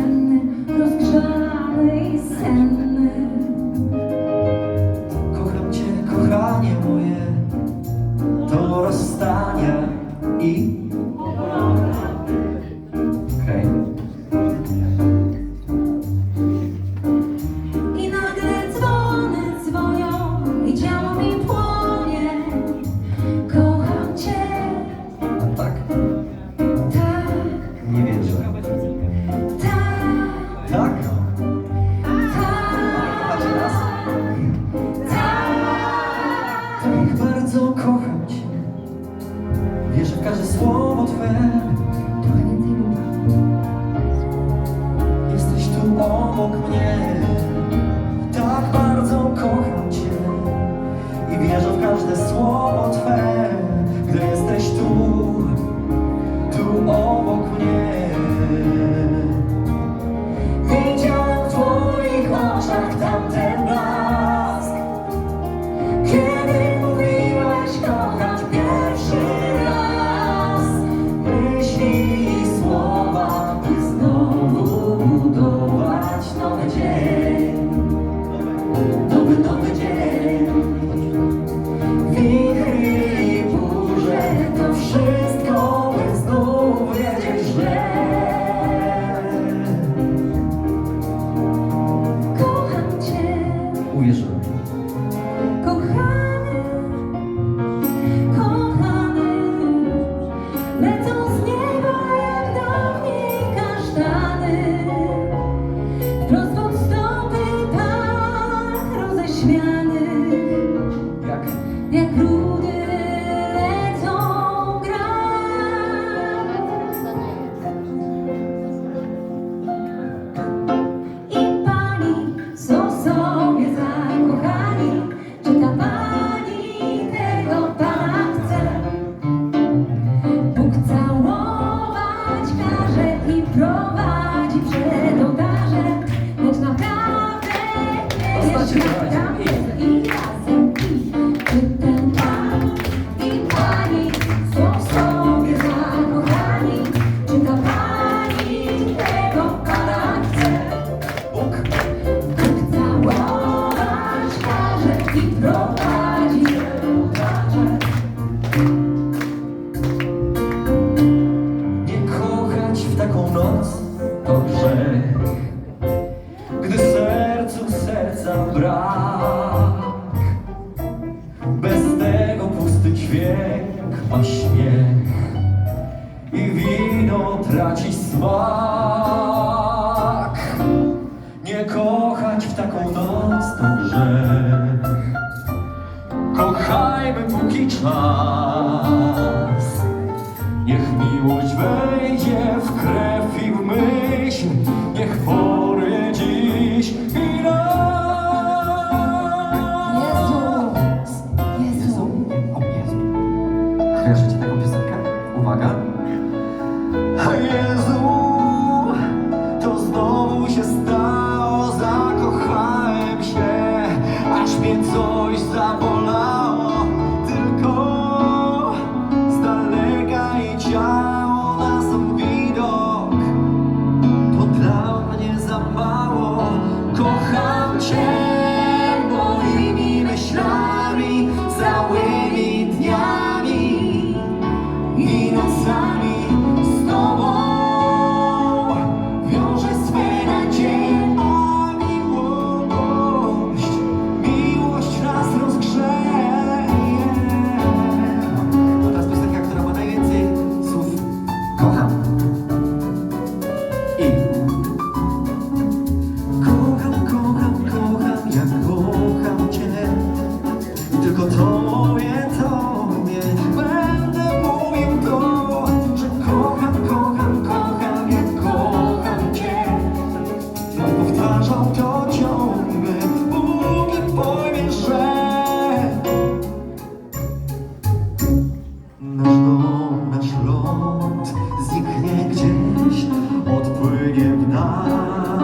again. obok mnie. Tak bardzo kocham Cię I wierzę w każde słowo Twe. a śmiech i wino traci smak. Nie kochać w taką noc to grzech. Kochajmy póki czas, niech miłość wejdzie. A Jezu, to znowu się stało, zakochałem się, aż mnie coś zabolało. Tylko z daleka jej ciało na sam widok, to dla mnie za mało. Kocham Cię moimi myślami. heart.